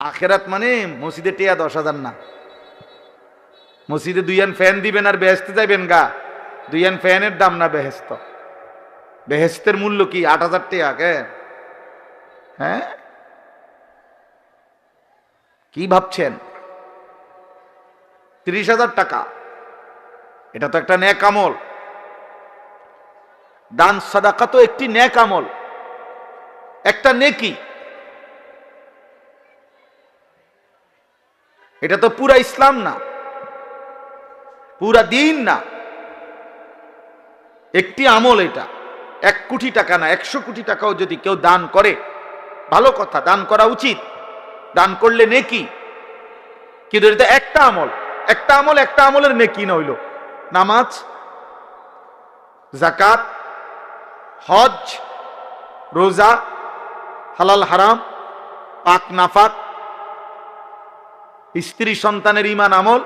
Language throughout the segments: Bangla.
আখেরাত মানে মসজিদে টিয়া দশ হাজার না। মসজিদে দুইয়ান ফ্যান দিবেন আর বেহেস্তে যাইবেন গা। দুইয়ান ফ্যানের দাম না বেহেস্ত বেহেস্তের মূল্য কি? আট হাজার টিয়া কে? হ্যাঁ? কি ভাবছেন? তিরিশ হাজার টাকা। এটা তো একটা ন্যাক আমল। দান সাদাকা তো একটি ন্যাক আমল। একটা নেকি। এটা তো পুরা ইসলাম না। পুরা দিন না। একটি আমল এটা। এক কোটি টাকা না, একশো কোটি টাকাও যদি কেউ দান করে, ভালো কথা, দান করা উচিত। দান করলে নেকি? কিন্তু এটা একটা আমল। একটা আমল, একটা আমলের নেকি না হইল। নামাজ জাকাত হজ, রোজা, হালাল হারাম, পাক নাফাক স্ত্রী সন্তানের ইমান আমল,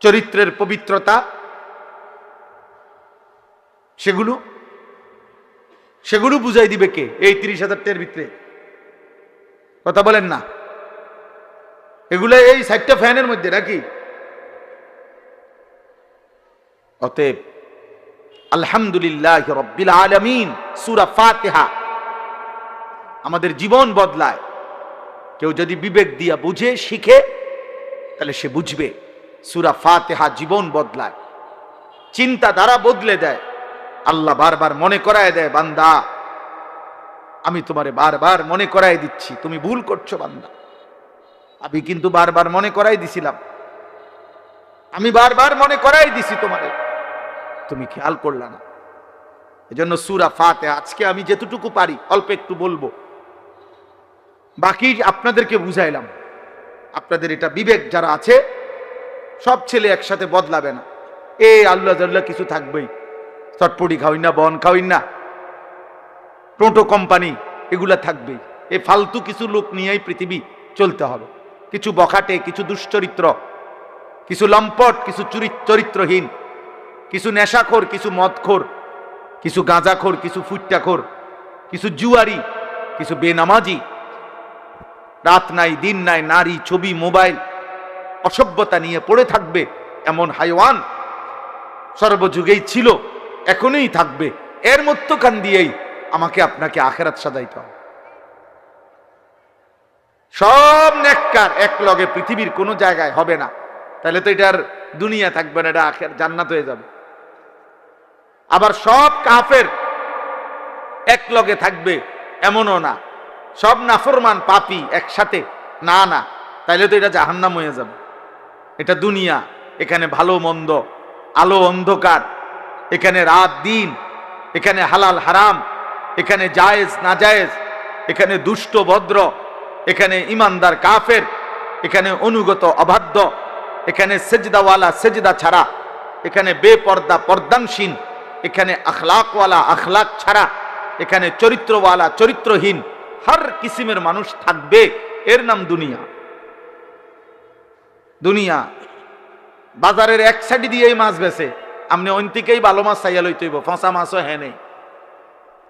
চরিত্রের পবিত্রতা, সেগুলো সেগুলো বুঝাই দিবে কে? এই তিরিশ হাজার টের ভিতরে। কথা বলেন না। এগুলো এই সাইডটা ফ্যানের মধ্যে নাকি? অতএব, আলহামদুলিল্লাহ রব্বিল আলমিন, সুরা ফাতেহা, আমাদের জীবন বদলায়। কেউ যদি বিবেক দিয়া বুঝে, শিখে, তাহলে সে বুঝবে, সুরা ফাতেহা জীবন বদলায়। চিন্তা দ্বারা বদলে দেয়। আল্লাহ বারবার মনে করায় দেয়, বান্দা, আমি তোমারে বারবার মনে করাই দিচ্ছি, তুমি ভুল করছ, বান্দা। আমি কিন্তু বারবার মনে করাই দিছিলাম। আমি বারবার মনে করাই দিছি তোমারে। তুমি খেয়াল করলা না। এজন্য সুরা ফাতে আজকে আমি যেতটুকু পারি, অল্প একটু বলব। বাকি আপনাদেরকে বুঝাইলাম। আপনাদের এটা বিবেক যারা আছে, সব ছেলে একসাথে বদলাবে না। এ আল্লাহ জাল্লাহ কিছু থাকবেই। চটপটি খাওয়াই না, বন খাওয়াই না। টোটো কোম্পানি, এগুলা থাকবেই। এই ফালতু কিছু লোক নিয়েই পৃথিবী চলতে হবে। কিছু বখাটে, কিছু দুশ্চরিত্র, কিছু লম্পট, কিছু চুরি- চরিত্রহীন, কিছু নেশাখোর, কিছু মদখোর, কিছু গাঁজাখোর, কিছু ফুট্টাখোর, কিছু জুয়ারি, কিছু বেনামাজি রাত নাই, দিন নাই, নারী, ছবি, মোবাইল, অসভ্যতা নিয়ে পড়ে থাকবে এমন হাইওয়ান সর্বযুগেই ছিল, এখনই থাকবে। এর মধ্যখান দিয়েই আমাকে আপনাকে আখেরাত সাজাইতে হবে। সব নেককার এক লগে পৃথিবীর কোনো জায়গায় হবে না। তাহলে তো এটার দুনিয়া থাকবে না, এটা আখের জান্নাত হয়ে যাবে। আবার সব কাফের এক লগে থাকবে এমনও না। সব নাফরমান পাপি একসাথে। না না, তাইলে তো এটা জাহান্নাম হয়ে যাবে। এটা দুনিয়া, এখানে ভালো মন্দ, আলো অন্ধকার, এখানে রাত দিন, এখানে হালাল হারাম, এখানে জায়েজ না জায়েজ এখানে দুষ্ট, ভদ্র, এখানে ইমানদার, কাফের, এখানে অনুগত, অবাধ্য, এখানে সেজদাওয়ালা, সেজদা ছাড়া, এখানে বেপর্দা পর্দানসীন এখানে আখলাকওয়ালা, আখলাক ছাড়া, এখানে চরিত্রওয়ালা, চরিত্রহীন হর কিসিমের মানুষ থাকবে। এর নাম দুনিয়া। দুনিয়া। বাজারের এক সাইডে দিয়েই মাছ বেছে আপনি অন্তিকেই ভালো মাছ চাইয়া লইতেইব ফাঁসা মাছও হ্যাঁ নেই।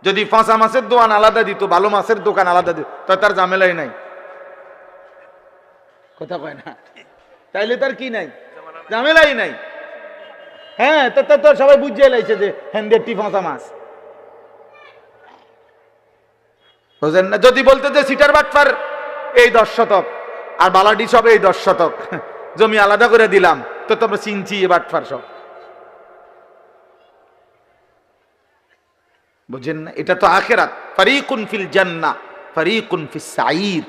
যদি ফাঁসা মাছের দোকান আলাদা দিত ভালো মাছের দোকান আলাদা দিত, তো তার ঝামেলাই নাই। কথা কয় না? তাইলে তার কি নাই? ঝামেলাই নাই। হ্যাঁ তো সবাই বুঝিয়ে লাইছে যে হ্যান্ডেরটি ফাঁসা মাছ। বুঝেন না? যদি বলতে যে সিটার বাটফার, এই দশ শতক, আর বালাডি সব এই দশ শতক, জমি আলাদা করে দিলাম, তো তোমরা চিনছি এ বাটফার সব। বুঝেন না? এটা তো আখেরাত। ফারিকুন ফিল জান্না ফারিকুন ফিস সাইর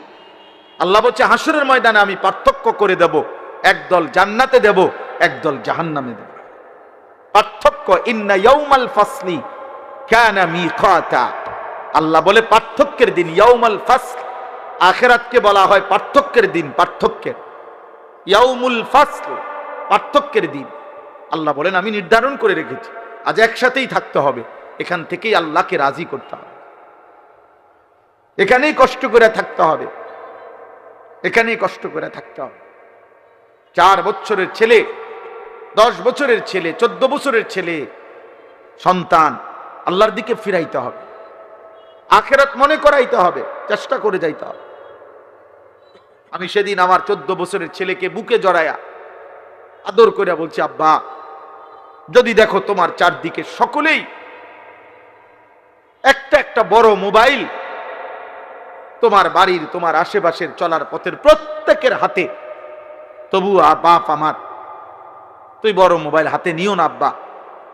আল্লাহ বলছে হাসরের ময়দানে আমি পার্থক্য করে দেব, একদল জান্নাতে দেব, একদল জাহান্নামে দেব। পার্থক্য, ইন্না ইয়াউমাল ফাসলি কানা মিকাতা। আল্লাহ বলে পার্থক্যের দিন, ইয়াউমাল ফাসল আখেরাতকে বলা হয় পার্থক্যের দিন, পার্থক্যের। ইয়াউমুল ফাসল পার্থক্যের দিন। আল্লাহ বলেন, আমি নির্ধারণ করে রেখেছি, আজ একসাথেই থাকতে হবে, এখান থেকেই আল্লাহকে রাজি করতে হবে। এখানেই কষ্ট করে থাকতে হবে, এখানেই কষ্ট করে থাকতে হবে। চার বছরের ছেলে, দশ বছরের ছেলে, চোদ্দ বছরের ছেলে, সন্তান, আল্লাহর দিকে ফিরাইতে হবে। আখেরাত মনে করাইতে হবে, চেষ্টা করে যাইতে হবে। আমি সেদিন আমার চোদ্দ বছরের ছেলেকে বুকে জড়ায়া আদর করে বলছি, আব্বা, যদি দেখো তোমার চারদিকে সকলেই একটা একটা বড় মোবাইল, তোমার বাড়ির, তোমার আশেপাশের চলার পথের প্রত্যেকের হাতে, তবু বাপ আমার, তুই বড় মোবাইল হাতে নিও না, আব্বা।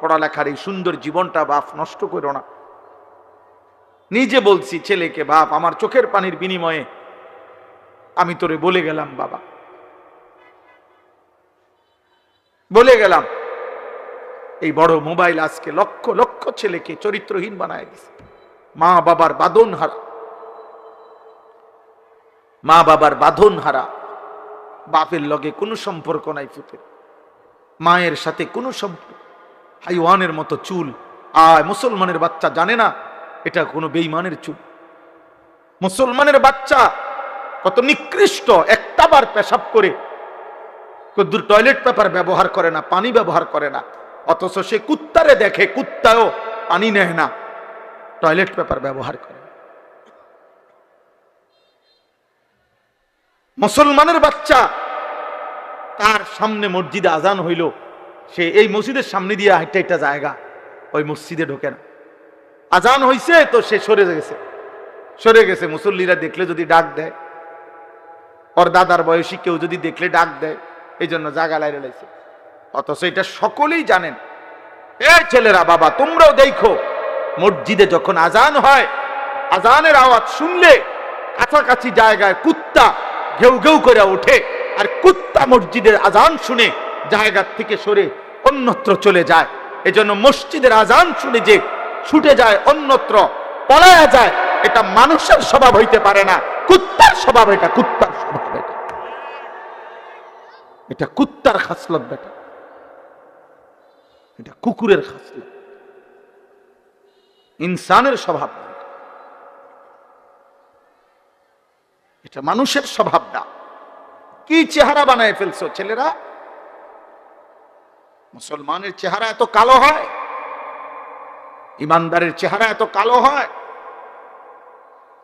পড়ালেখার এই সুন্দর জীবনটা বাপ নষ্ট করো না। নিজে বলছি, ছেলেকে বাপ, আমার চোখের পানির বিনিময়ে আমি তোরে বলে গেলাম, বাবা। বলে গেলাম, এই বড় মোবাইল আজকে লক্ষ লক্ষ ছেলেকে চরিত্রহীন বানায় দিছে। মা বাবার বাদন হারা। মা বাবার বাঁধন হারা। বাপের লগে কোনো সম্পর্ক নাই ফুতের মায়ের সাথে কোনো সম্পর্ক হাইওয়ানের মতো চুল। আয়, মুসলমানের বাচ্চা জানে না এটা কোনো বেইমানের চুল। মুসলমানের বাচ্চা কত নিকৃষ্ট একটা বার পেশাব করে কদ্দুর টয়লেট পেপার ব্যবহার করে না, পানি ব্যবহার করে না, অথচ সে কুত্তারে দেখে কুত্তাও পানি নেয় না, টয়লেট পেপার ব্যবহার করে। মুসলমানের বাচ্চা তার সামনে মসজিদে আজান হইল, সে এই মসজিদের সামনে দিয়ে হাইটা একটা জায়গা, ওই মসজিদে ঢোকে না। আজান হইছে, তো সে সরে গেছে। সরে গেছে, মুসল্লিরা দেখলে যদি ডাক দেয়। ওর দাদার বয়সী কেউ যদি দেখলে ডাক দেয় এই জন্য জাগা লাইরে লাইছে। অথচ এটা সকলেই জানেন। এ ছেলেরা বাবা, তোমরাও দেখো, মসজিদে যখন আজান হয়, আজানের আওয়াজ শুনলে কাছাকাছি জায়গায় কুত্তা ঘেউ ঘেউ করে ওঠে, আর কুত্তা মসজিদের আজান শুনে জায়গার থেকে সরে অন্যত্র চলে যায়। এজন্য মসজিদের আজান শুনে যে ছুটে যায় অন্যত্র, পলায়া যায়। এটা মানুষের স্বভাব হইতে পারে না। কুত্তার স্বভাব এটা, কুত্তার স্বভাব এটা। এটা কুত্তার খাসলত বেটা। এটা কুকুরের খাসলত। ইনসানের স্বভাব এটা। মানুষের স্বভাব না। কি চেহারা বানায় ফেলছো ছেলেরা? মুসলমানের চেহারা এত কালো হয়? ইমানদারের চেহারা এত কালো হয়।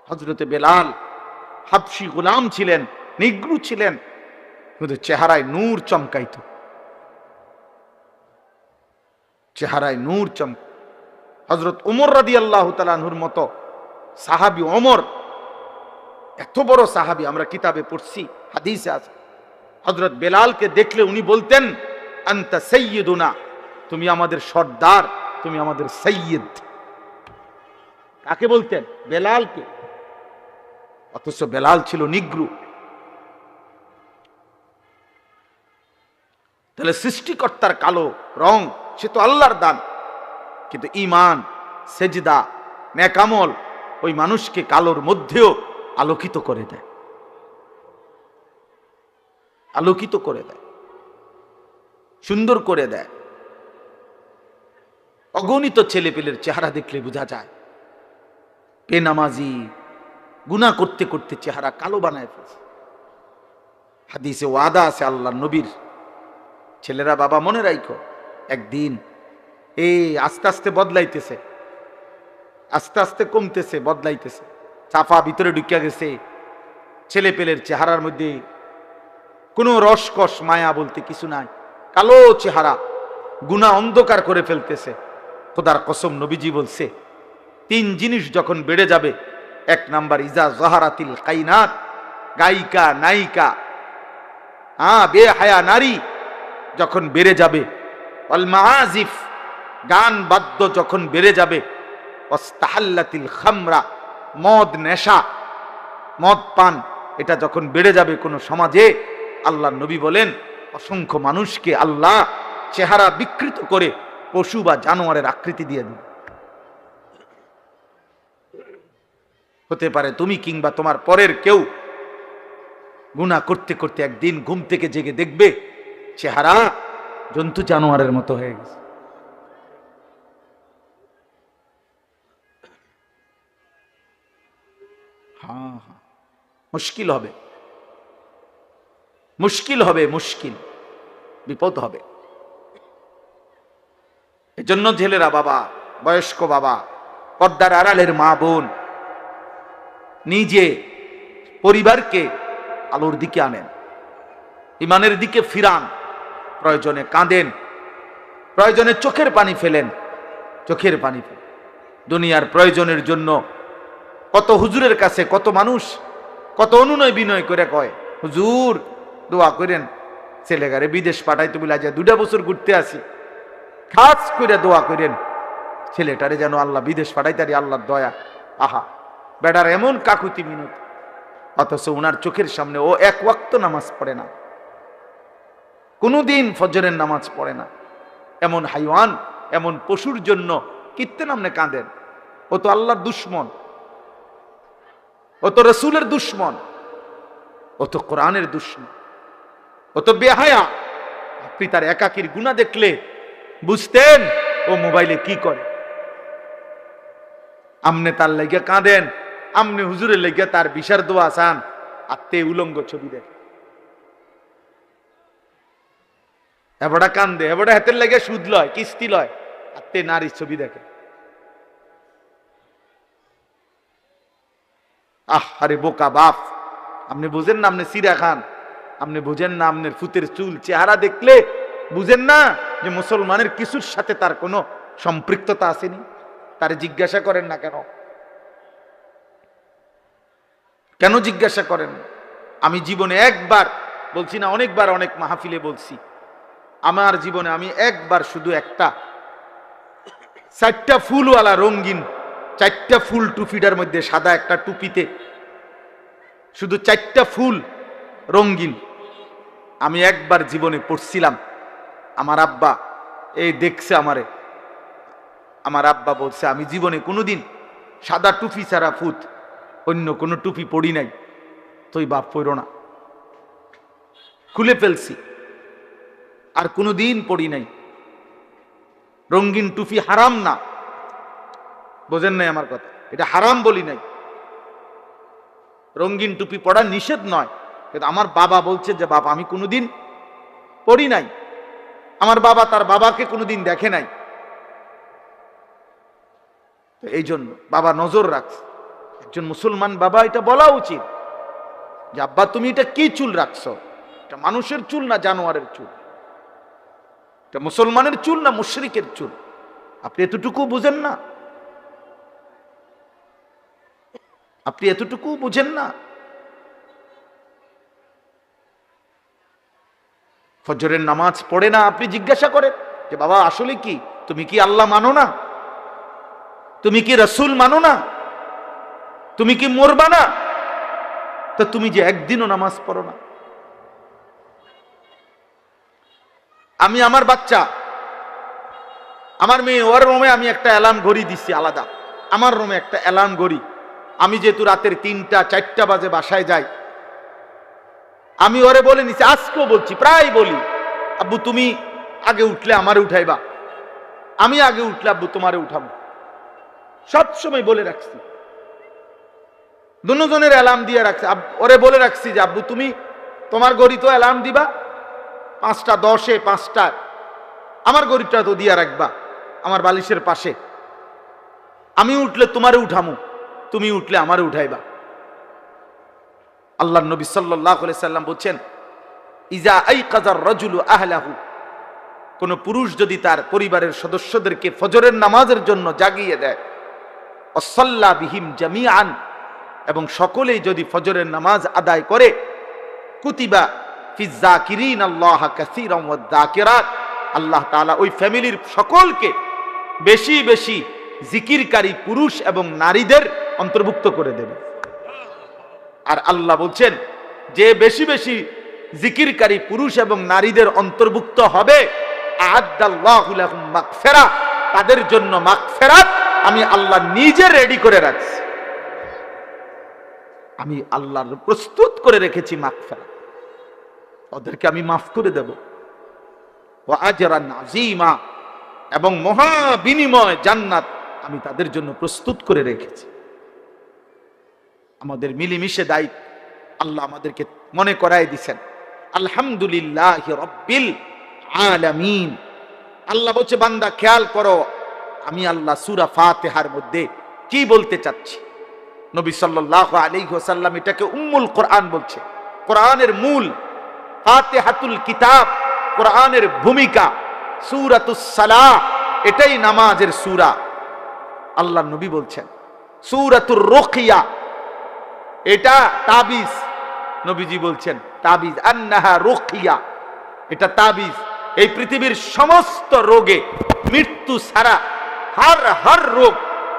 হজরতে বেলাল হাবসি গোলাম ছিলেন, নিগ্রু ছিলেন, কিন্তু চেহারায় নূর চমকাইত। চেহারায় নূর চমক হজরত উমর রাদি আল্লাহ তালাহুর মতো সাহাবি অমর এত বড় সাহাবি আমরা কিতাবে পড়ছি, হাদিসে আছে। হজরত বেলালকে দেখলে উনি বলতেন, আন্তা সৈয়দুনা তুমি আমাদের সর্দার। তুমি আমাদের সৈয়দ কাকে বলতেন? বেলালকে। অথচ বেলাল ছিল নিগ্রু। তাহলে সৃষ্টিকর্তার কালো রং, সে তো আল্লাহর দান। কিন্তু ইমান সেজদা, নেকামল ওই মানুষকে কালোর মধ্যেও আলোকিত করে দেয়। আলোকিত করে দেয়। সুন্দর করে দেয়। অগণিত ছেলেপেলের চেহারা দেখলে বোঝা যায়। বেনামাজি গুণা করতে করতে চেহারা কালো বানায় ফেলছে। হাদিসে ওয়াদা আছে আল্লাহ নবীর। ছেলেরা, বাবা, মনে রাখো একদিন এই আস্তে আস্তে বদলাইতেছে। আস্তে আস্তে কমতেছে, বদলাইতেছে। চাপা ভিতরে ঢুকিয়া গেছে। ছেলে পেলের চেহারার মধ্যে কোনো রসকস, মায়া বলতে কিছু নাই। কালো চেহারা, গুণা অন্ধকার করে ফেলতেছে। খোদার কসম নবীজি বলছে, তিন জিনিস যখন বেড়ে যাবে, এক নাম্বার, ইজা জহারাতিল কাইনাত, গায়িকা, নায়িকা হ্যাঁ বে, হায়া, নারী যখন বেড়ে যাবে অল মাহাজিফ গান, বাদ্য যখন বেড়ে যাবে অস্তাহাল্লাতিল খামরা, মদ, নেশা, মদ, পান, এটা যখন বেড়ে যাবে কোনো সমাজে, আল্লাহ নবী বলেন, অসংখ্য মানুষকে আল্লাহ চেহারা বিকৃত করে পশু বা জানোয়ারের আকৃতি দিয়ে দিন হতে পারে তুমি কিংবা তোমার পরের কেউ গুণা করতে করতে একদিন ঘুম থেকে জেগে দেখবে চেহারা জন্তু জানোয়ারের মতো হয়ে গেছে। হ্যাঁ হ্যাঁ। মুশকিল হবে। মুশকিল হবে, মুশকিল। বিপদ হবে। এজন্য ছেলেরা বাবা, বয়স্ক বাবা, পর্দার আড়ালের মা বোন, নিজে পরিবারকে আলোর দিকে আনেন, ইমানের দিকে ফিরান, প্রয়োজনে কাঁদেন, প্রয়োজনে চোখের পানি ফেলেন, চোখের পানি ফেলেন। দুনিয়ার প্রয়োজনের জন্য কত হুজুরের কাছে কত মানুষ কত অনুনয় বিনয় করে কয়, হুজুর, দোয়া করেন, ছেলেগারে বিদেশ পাঠাইতে বলে আজ দুটা বছর ঘুরতে আসি। খাস করে দোয়া করেন। ছেলেটারে যেন আল্লাহ বিদেশ পাঠাইতারি আল্লাহর দয়া। আহা, বেটার এমন কাকুতি মিনত। অথচ ওনার চোখের সামনে ও এক ওয়াক্ত নামাজ পড়ে না। কোনোদিন ফজরের নামাজ পড়ে না। এমন হাইওয়ান, এমন পশুর জন্য কীর্তে নামনে কাঁদেন। ও তো আল্লাহর দুশ্মন। ও তো রসুলের দুশ্মন। ও তো কোরআনের দুশ্মন। ও তো বেহায়া। আপনি তার একাকির গুণা দেখলে বুঝতেন ও মোবাইলে কি করে। আমনে তার লেগে কাঁদেন, আমনে হুজুরের লেগে তার বিশার দোয়া আসান আর তে উলঙ্গ ছবি দেখে কান্দে, এবারটা হাতের লেগে সুদ লয়, কিস্তি লয় আর তে নারীর ছবি দেখে। আহ, আরে বোকা বাপ, আপনি বুঝেন না আপনি সিরা খান, আপনি বুঝেন না আপনার ফুতের চুল চেহারা দেখলে বুঝেন না যে মুসলমানের কিছুর সাথে তার কোনো সম্পৃক্ততা আসেনি? তার জিজ্ঞাসা করেন না কেন? কেন জিজ্ঞাসা করেন? আমি জীবনে একবার, বলছি না অনেকবার, অনেক মাহফিলে বলছি। আমার জীবনে আমি একবার শুধু একটা। চারটা ফুলওয়ালা রঙিন, চারটা ফুল টুপিটার মধ্যে সাদা একটা টুপিতে। শুধু চারটা ফুল রঙিন। আমি একবার জীবনে পড়ছিলাম। আমার আব্বা, এই দেখছে আমারে। আমার আব্বা বলছে, আমি জীবনে কোনোদিন সাদা টুপি ছাড়া ফুত অন্য কোনো টুপি পড়ি নাই। তুই বাপ পড়ো না। খুলে ফেলছি। আর কোনোদিন পড়ি নাই। রঙিন টুপি হারাম না। বোঝেন নাই আমার কথা। এটা হারাম বলি নাই। রঙিন টুপি পড়া নিষেধ নয়। কিন্তু আমার বাবা বলছে যে বাবা আমি কোনোদিন পড়ি নাই। আমার বাবা তার বাবাকে কোনোদিন দেখে নাই। এই জন্য বাবা নজর রাখছে। একজন মুসলমান বাবা, এটা বলা উচিত যে, আব্বা, তুমি এটা কি চুল রাখছো? এটা মানুষের চুল না জানোয়ারের চুল? এটা মুসলমানের চুল না মুশরিকের চুল? আপনি এতটুকু বুঝেন না? আপনি এতটুকু বুঝেন না? ফজরের নামাজ পড়ে না, আপনি জিজ্ঞাসা করেন যে, বাবা, আসলে কি? তুমি কি আল্লাহ মানো না? তুমি কি রসুল মানো না? তুমি কি মরবা না? তা তুমি যে একদিনও নামাজ পড়ো না। আমি আমার বাচ্চা, আমার মেয়ে, ওর রুমে আমি একটা অ্যালার্ম ঘড়ি দিচ্ছি আলাদা। আমার রুমে একটা অ্যালার্ম ঘড়ি। আমি যেহেতু রাতের তিনটা, চারটা বাজে বাসায় যাই আমি ওরে বলে নিছি, আজকেও বলছি, প্রায় বলি। আব্বু, তুমি আগে উঠলে আমারে উঠাইবা। আমি আগে উঠলে আব্বু, তোমারে উঠাবো। সবসময় বলে রাখছি। দুজনের অ্যালার্ম দিয়ে রাখছি। ওরে বলে রাখছি যে, আব্বু, তুমি তোমার গড়ি তো অ্যালার্ম দিবা। পাঁচটা দশে পাঁচটা। আমার গরিবটা তো দিয়া রাখবা, আমার বালিশের পাশে। আমি উঠলে তোমারে উঠামু, তুমি উঠলে আমারে উঠাইবা। আল্লাহ নবী সাল্লাহ সাল্লাম বলছেন, ইজা আই কাজার রজুলু আহলাহু কোন পুরুষ যদি তার পরিবারের সদস্যদেরকে ফজরের নামাজের জন্য জাগিয়ে দেয়, অসল্লা বিহিম জামিয়ান এবং সকলেই যদি ফজরের নামাজ আদায় করে, কুতিবা ফিজাকিরিন আল্লাহ ওয়াদ দাকিরাত আল্লাহ তাআলা ওই ফ্যামিলির সকলকে বেশি বেশি জিকিরকারী পুরুষ এবং নারীদের অন্তর্ভুক্ত করে দেবে। আর আল্লাহ বলছেন, যে বেশি বেশি জিকিরকারী পুরুষ এবং নারীদের অন্তর্ভুক্ত হবে মাগফিরা তাদের জন্য মাগফিরাত আমি আল্লাহ নিজে রেডি করে রাখছি। আমি আল্লাহর প্রস্তুত করে রেখেছি মাগফিরাত। ওদেরকে আমি মাফ করে দেব। ও আজরান আজিমা এবং মহা বিনিময় জান্নাত আমি তাদের জন্য প্রস্তুত করে রেখেছি। আমাদের মিলিমিশে দায়িত্ব আল্লাহ আমাদেরকে মনে করাই দিছেন। আলহামদুলিল্লাহ রব্বিল আলামিন। আল্লাহ বলছে, বান্দা, খেয়াল করো, আমি আল্লাহ সুরা ফাতেহার মধ্যে কি বলতে চাচ্ছি? নবী সাল্লাল্লাহু আলাইহি ওয়াসাল্লাম এটাকে উম্মুল কোরআন বলছে। কোরআনের মূল ফাতেহাতুল কিতাব, কোরআনের ভূমিকা, সুরাতুস সালাহ, এটাই নামাজের সুরা। আল্লাহ নবী বলছেন, সুরাতুর রোকিয়া এটা তাবিজ। নবীজি বলছেন, তাবিজ। আন্নাহা রোকিয়া। এটা তাবিজ। এই পৃথিবীর সমস্ত রোগে মৃত্যু ছাড়া হার হার রোগ,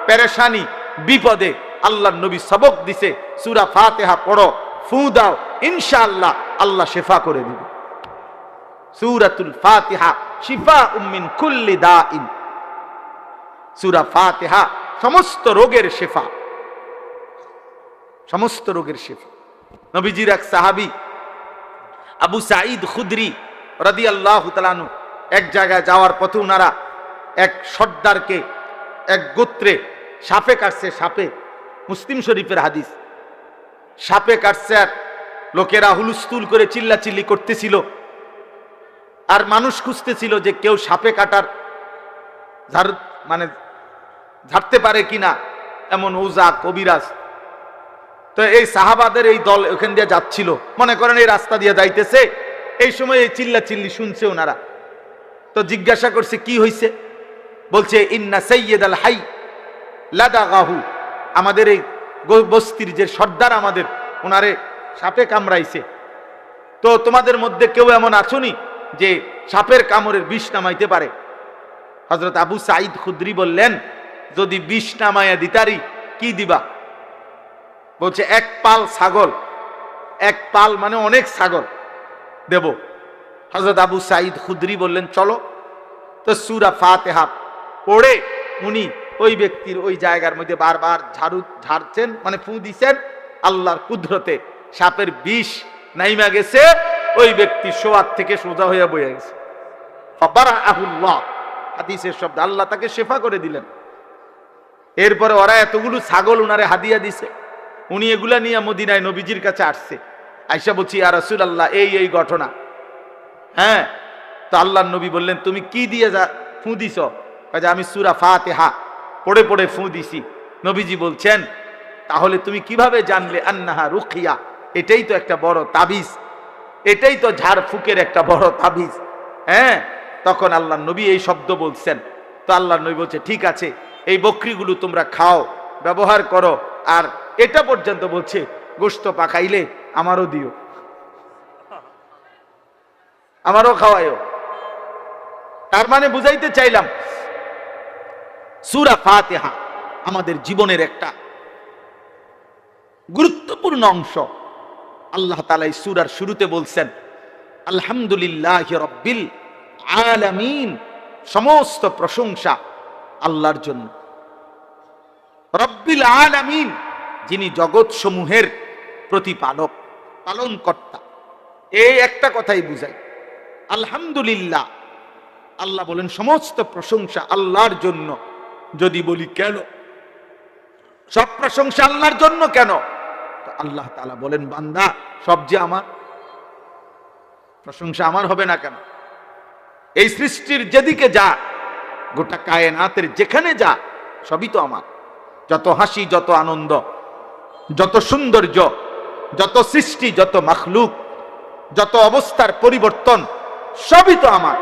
পেরেশানি, বিপদে আল্লাহ নবী সবক দিছে। সুরা ফাতেহা পড়ো, ফু দাও, ইনশাআল্লাহ আল্লাহ শেফা করে দিবে। সুরাতুল ফাতিহা শিফা উম্মিন কুল্লি দাইন সুরা ফাতিহা সমস্ত রোগের শেফা। সমস্ত রোগের শেফা। নবীজির এক সাহাবী, আবু সাঈদ খুদরি রাদি আল্লাহ তালানু এক জায়গায় যাওয়ার পথে ওনারা এক সর্দারকে এক গোত্রে সাপে কাটছে, সাপে। মুসলিম শরীফের হাদিস। সাপে কাটছে আর লোকেরা হুলুস্তুল করে চিল্লাচিল্লি করতেছিল। আর মানুষ খুঁজতেছিল যে কেউ সাপে কাটার ঝাড় মানে ঝাড়তে পারে কিনা। এমন ওজা কবিরাজ তো এই সাহাবাদের এই দল ওখান দিয়ে যাচ্ছিল। মনে করেন এই রাস্তা দিয়ে যাইতেছে। এই সময় এই চিল্লা চিল্লি শুনছে ওনারা। তো জিজ্ঞাসা করছে, কি হয়েছে বলছে, ইন্না সৈয়দ আল হাই লাদাগাহু। আমাদের এই বস্তির যে সর্দার আমাদের, ওনারে সাপে কামড়াইছে। তো তোমাদের মধ্যে কেউ এমন আছোনি যে সাপের কামড়ের বিষ নামাইতে পারে? হজরত আবু সাঈদ খুদ্রি বললেন, যদি বিষ নামাইয়া দিতারি, কি দিবা? বলছে, এক পাল ছাগল। এক পাল মানে অনেক ছাগল। দেব। হজরত আবু সাইদ খুদ্রি বললেন, চলো। তো সুরা ফাতেহা পড়ে উনি ওই ব্যক্তির ওই জায়গার মধ্যে বারবার ঝাড়ু, ঝাড়ছেন মানে ফু দিছেন আল্লাহর কুদরতে। সাপের বিষ নাইমা গেছে, ওই ব্যক্তি সোয়ার থেকে সোজা হয়ে বয়ে গেছে। হাদিসের শব্দ আল্লাহ তাকে শেফা করে দিলেন। এরপরে ওরা এতগুলো ছাগল উনারে হাদিয়া দিছে। উনি এগুলা নিয়ে মদিনায় নবীজির কাছে আসছে। আইসা বলছি আর রসুল আল্লাহ এই এই ঘটনা। হ্যাঁ? তো আল্লাহ নবী বললেন, তুমি কি দিয়ে যা, ফু দিছ? কাজে আমি সুরা ফাতেহা, পড়ে পড়ে ফু দিছি। নবীজি বলছেন, তাহলে তুমি কীভাবে জানলে আন্নাহা রুখিয়া এটাই তো একটা বড় তাবিজ। এটাই তো ঝাড় ফুকের একটা বড় তাবিজ। হ্যাঁ? তখন আল্লাহ নবী এই শব্দ বলছেন। তো আল্লাহ নবী বলছে, ঠিক আছে, এই বকরিগুলো তোমরা খাও। ব্যবহার করো। আর এটা পর্যন্ত বলছে গোস্ত পাকাইলে আমারও দিও। আমারও খাওয়ায়ও তার মানে বুঝাইতে চাইলাম, সুরা ফাতেহা আমাদের জীবনের একটা গুরুত্বপূর্ণ অংশ। আল্লাহ তালা এই সুরার শুরুতে বলছেন, আলহামদুলিল্লাহ রব্বিল আলামিন। সমস্ত প্রশংসা আল্লাহর জন্য। রব্বিল আলামিন, যিনি জগৎ সমূহের প্রতিপালক, পালনকর্তা। এই একটা কথাই বুঝাই। আলহামদুলিল্লাহ, আল্লাহ বলেন, সমস্ত প্রশংসা আল্লাহর জন্য। যদি বলি কেন? সব প্রশংসা আল্লাহর জন্য কেন? আল্লাহ তাআলা বলেন, বান্দা, সব যে আমার, প্রশংসা আমার হবে না কেন? এই সৃষ্টির যেদিকে যা, গোটা কায়নাতের যেখানে যা, সবই তো আমার। যত হাসি, যত আনন্দ, যত সৌন্দর্য, যত সৃষ্টি, যত মাখলুক, যত অবস্থার পরিবর্তন, সবই তো আমার।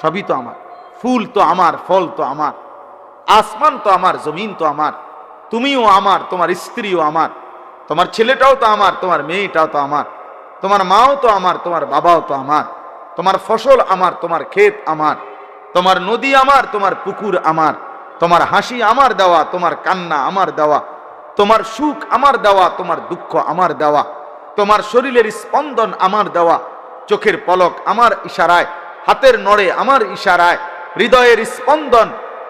সবই তো আমার। ফুল তো আমার, ফল তো আমার, আসমান তো আমার, জমিন তো আমার, তুমিও আমার, তোমার স্ত্রীও আমার, তোমার ছেলেটাও তো আমার, তোমার মেয়েটাও তো আমার, তোমার মাও তো আমার, তোমার বাবাও তো আমার, তোমার ফসল আমার, তোমার ক্ষেত আমার, তোমার নদী আমার, তোমার পুকুর আমার তোমার হাসি আমার দেওয়া, তোমার কান্না আমার দেওয়া, তোমার সুখ আমার দেওয়া, তোমার দুঃখ আমার দেওয়া, তোমার শরীরের স্পন্দন আমার দেওয়া, চোখের পলক আমার ইশারায়, হাতের নড়ে আমার ইশারায়, হৃদয়ের স্পন্দন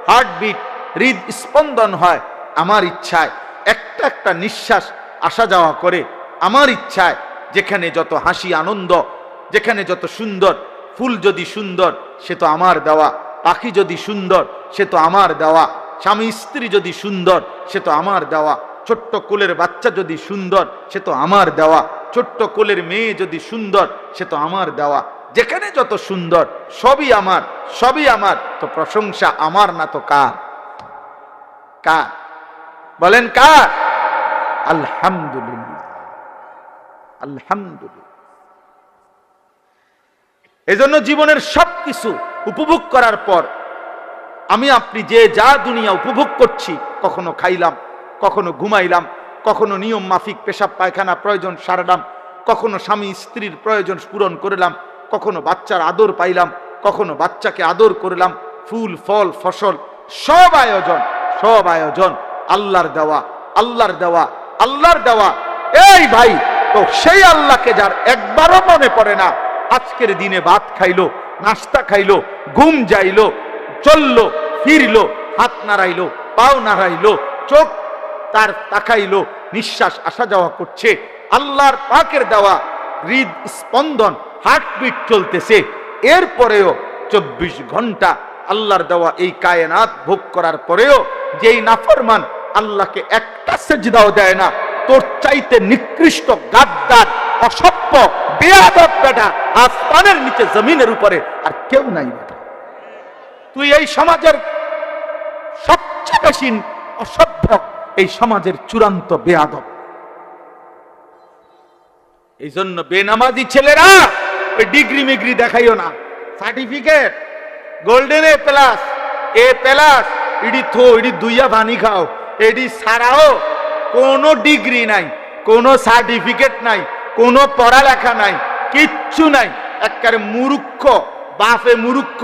হার্টবিট হৃদ স্পন্দন হয় আমার ইচ্ছায়। একটা একটা নিঃশ্বাস আসা যাওয়া করে আমার ইচ্ছায়, যেখানে যত হাসি আনন্দ, যেখানে যত সুন্দর, ফুল যদি সুন্দর, সে তো আমার দেওয়া। পাখি যদি সুন্দর, সে তো আমার দেওয়া। স্বামী স্ত্রী যদি সুন্দর, সে তো আমার দেওয়া। ছোট্ট কোলের বাচ্চা যদি সুন্দর, সে তো আমার দেওয়া। ছোট্ট কোলের মেয়ে যদি সুন্দর, সে তো আমার দেওয়া। যেখানে যত সুন্দর, সবই আমার সবই আমার, তো প্রশংসা আমার না তো কার? কার? বলেন কার? আলহামদুলিল্লাহ। আলহামদুলিল্লাহ। এজন্য জীবনের সবকিছু উপভোগ করার পর আমি আপনি যে যা দুনিয়া উপভোগ করছি, কখনো খাইলাম, কখনো ঘুমাইলাম, কখনো নিয়ম মাফিক, পেশাব, পায়খানা প্রয়োজন সারলাম, কখনো স্বামী স্ত্রীর প্রয়োজন পূরণ করলাম, কখনো বাচ্চার আদর পাইলাম, কখনো বাচ্চাকে আদর করলাম, ফুল, ফল, ফসল, সব আয়োজন সব আয়োজন, আল্লাহর দেওয়া আল্লাহর দেওয়া আল্লাহর দেওয়া। এই ভাই, তো সেই আল্লাহকে যার একবারও মনে পড়ে না, আজকের দিনে ভাত খাইলো নাস্তা খাইলো, ঘুম যাইলো, চলল, ফিরলো, হাত নাড়াইলো, পাও নাড়াইলো, চোখ তার তাকাইলো, নিঃশ্বাস আসা যাওয়া করছে। আল্লাহর পাকের দেওয়া হৃদ স্পন্দন হার্টবিট চলতেছে। এরপরেও চব্বিশ ঘণ্টা আল্লাহর দেওয়া এই কায়নাত ভোগ করার পরেও যেই নাফরমান আল্লাহকে একটা সেজদাও দেয় না, তোর চাইতে নিকৃষ্ট গাদ্দার অসভ্য, বেয়াদব বেটা। আসমানের নিচে, জমিনের উপরে। আর কেউ নাই বেটা। তুই এই সমাজের সবচেয়ে বেশি অসভ্য, এই সমাজের চূড়ান্ত বেয়াদব। এই জন্য বেনামাজি ছেলেরা, ওই ডিগ্রি মিগ্রি দেখাইও না। Certificate, golden A plus A plus, ED থো, ইডি দুইয়া বানি খাও, এডি ছাড়াও কোনো ডিগ্রি নাই, কোনো সার্টিফিকেট নাই কোনো পড়ালেখা নাই, কিচ্ছু নাই। একবারে মুরুক্ষ বাপে মুরুক্ষ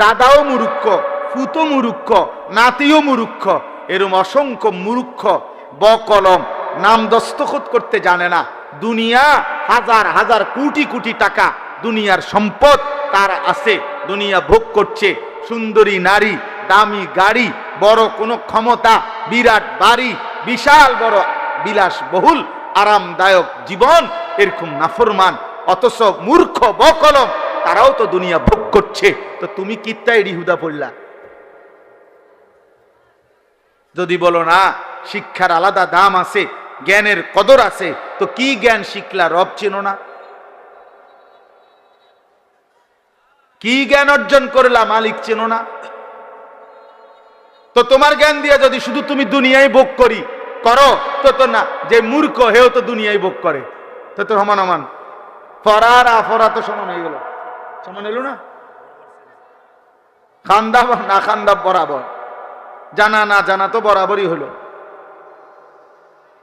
দাদাও মুরুক্ষ ফুতো মুরুক্ষ নাতিও মুরুক্ষ এরম অসংখ্য মুরুক্ষ বকলম নাম দস্তখত করতে জানে না। দুনিয়া হাজার হাজার কোটি কোটি টাকা দুনিয়ার সম্পদ তার আছে। দুনিয়া ভোগ করছে, সুন্দরী নারী, দামি গাড়ি, বড় কোনো ক্ষমতা, বিরাট বাড়ি, বিশাল বড় বিলাস বহুল আরামদায়ক জীবন, এরকম নাফরমান, অথচ মূর্খ, বকলম, তারাও তো দুনিয়া ভোগ করছে। তো তুমি কিত্তায় রিহুদা পড়লা? যদি বলো না, শিক্ষার আলাদা দাম আছে, জ্ঞানের কদর আছে, তো কি জ্ঞান শিখলা? রব চেনো না। কি জ্ঞান অর্জন করলা, মালিক চেনো না। তো তোমার জ্ঞান দিয়ে যদি শুধু তুমি দুনিয়ায় ভোগ করি করো, তো তো না, যে মূর্খ, হেও তো দুনিয়ায় ভোগ করে। তো তো সমান সমান ফরার, আফরা তো সমান হয়ে গেল। সমান এলো না? খান্দা না খান্দা বরাবর। জানা না জানা তো বরাবরই হলো।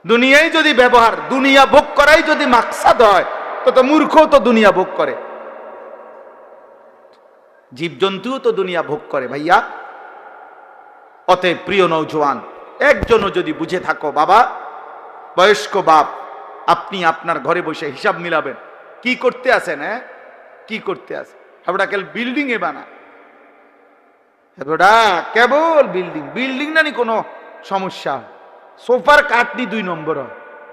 দুনিয়ায় যদি ব্যবহার, দুনিয়া ভোগ করাই যদি মাকসাদ হয়, তো তো মূর্খ তো দুনিয়া ভোগ করে। জীবজন্তুও তো দুনিয়া ভোগ করে ভাইয়া। অতএব প্রিয় নৌজওয়ান একজনও যদি বুঝে থাকো, বাবা, বয়স্ক বাপ, আপনি আপনার ঘরে বসে হিসাব মিলাবেন। কি করতে আছেন হ্যাঁ? কি করতে আছে হাবড়া কেল বিল্ডিং এ বানা। হাবড়া কেবল বিল্ডিং বিল্ডিং নানি কোনো সমস্যা। সোফার কাটনি দুই নম্বর।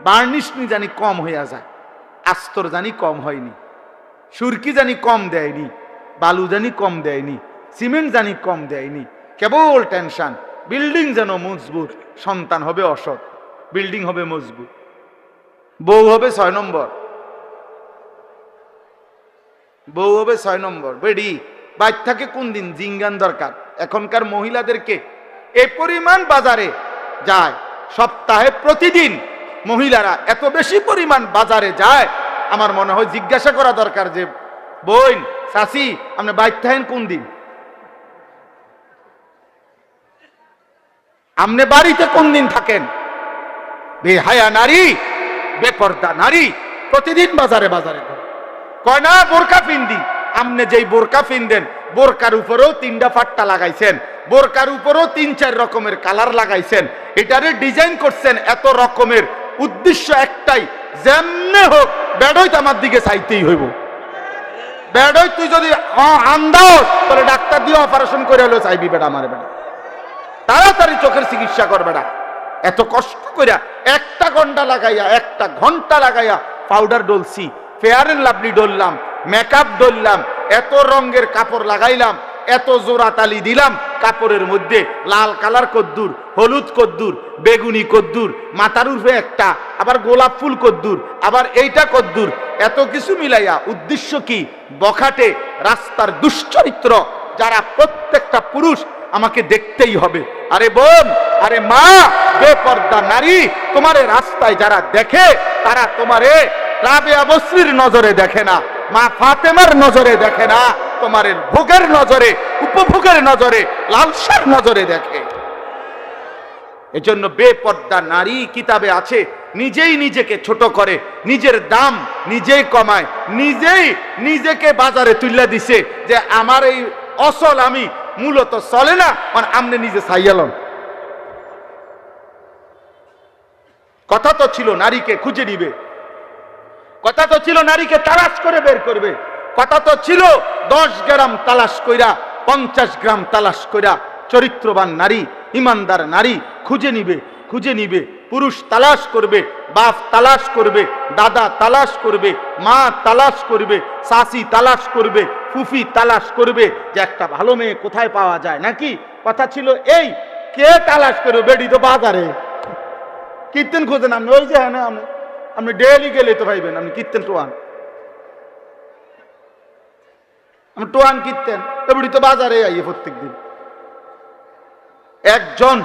বার্নিশ নি জানি কম হইয়া যায়। আস্তর জানি কম হয়নি। সুরকি জানি কম দেয়নি। বালু জানি কম দেয়নি। সিমেন্ট জানি কম দেয়নি। কেবল টেনশন বিল্ডিং যেন মজবুত, সন্তান হবে অসৎ, বিল্ডিং হবে মজবুত। বউ হবে ছয় নম্বর। বউ হবে ছয় নম্বর। বেডি বাইর থাকে কোন দিন জিঙ্গান দরকার? এখনকার মহিলাদেরকে এ পরিমাণ বাজারে যায়, সপ্তাহে প্রতিদিন মহিলারা এত বেশি পরিমাণ বাজারে যায়, আমার মনে হয় জিজ্ঞাসা করা দরকার যে, বোন চাষি আপনি বাইর থাকেন কোন দিন? আপনি বাড়িতে কোন দিন থাকেন? বেহায়া নারী, বেপর্দা নারী, প্রতিদিন বাজারে বাজারে। কয় না বোরকা পিন্দি। আপনি যেই বোরকা পিনদেন বোরকার উপরেও তিনটা ফাট্টা লাগাইছেন বোরকার উপরেও তিন, চার রকমের কালার লাগাইছেন। এটারে ডিজাইন করছেন এত রকমের উদ্দেশ্য একটাই, যেমনে হোক, বেডই তো আমার দিকে চাইতেই হইব। বেডই তুই যদি আন্দাও তাহলে ডাক্তার দিয়ে অপারেশন করে হলেও চাইবি বেটা আমার বেটা। তাড়াতাড়ি চোখের চিকিৎসা করবে না। এত কষ্ট করিয়া একটা ঘণ্টা লাগাইয়া, একটা ঘণ্টা লাগাইয়া পাউডার ডলছি ফেয়ার লাভলি ডললাম মেকআপ ডললাম, এত রঙের কাপড় লাগাইলাম, এত জোড়া তালি দিলাম, কাপড়ের মধ্যে লাল কালার কদ্দুর, হলুদ কদ্দুর, বেগুনি কদ্দুর, মাথার উর্ফে একটা, আবার গোলাপ ফুল কদ্দুর, আবার এইটা কদ্দুর, এত কিছু মিলাইয়া উদ্দেশ্য কি? বখাটে রাস্তার দুশ্চরিত্র, যারা প্রত্যেকটা পুরুষ আমাকে দেখতেই হবে। আরে বোন, আরে মা, বেপর্দা নারী, তোমার রাস্তায় যারা দেখে, তারা তোমারে রাবেয়া বসরির নজরে দেখে না, মা ফাতেমার নজরে দেখে না, তোমার ভোগের নজরে, উপভোগের নজরে, লালসার নজরে দেখে। এজন্য বেপর্দা নারী কিতাবে আছে, নিজেই নিজেকে ছোট করে, নিজের দাম নিজেই কমায়, নিজেই নিজেকে বাজারে তুলে দিছে যে, আমার এই অসল আমি মূলত চলে না মানে আমনে নিজে সাইয়ালন কথা তো ছিল, নারীকে খুঁজে নিবে। কথা তো ছিল, নারীকে তালাশ করে বের করবে। কথা তো ছিল, দশ গ্রাম তালাশ কইরা, পঞ্চাশ গ্রাম তালাশ কইরা, চরিত্রবান নারী, ইমানদার নারী খুঁজে নিবে খুঁজে নিবে। পুরুষ তালাশ করবে, বাপ তালাশ করবে, দাদা তালাশ করবে, মা তালাশ করবে শাশি তালাশ করবে, ফুফি তালাশ করবে যে একটা ভালো মেয়ে কোথায় পাওয়া যায়, নাকি? কথা ছিল এই, কে তালাশ করবে বেডি তো বাজারে? কীর্তন খোঁজেন আপনি? ওই যে হ্যাঁ আপনি আপনি ডেলি গেলে তো ভাইবেন, আপনি কীর্তন টোয়ান। আপনি টোয়ান কীর্তেন এবারে তো বাজারে আইয়ে প্রত্যেক দিন একজন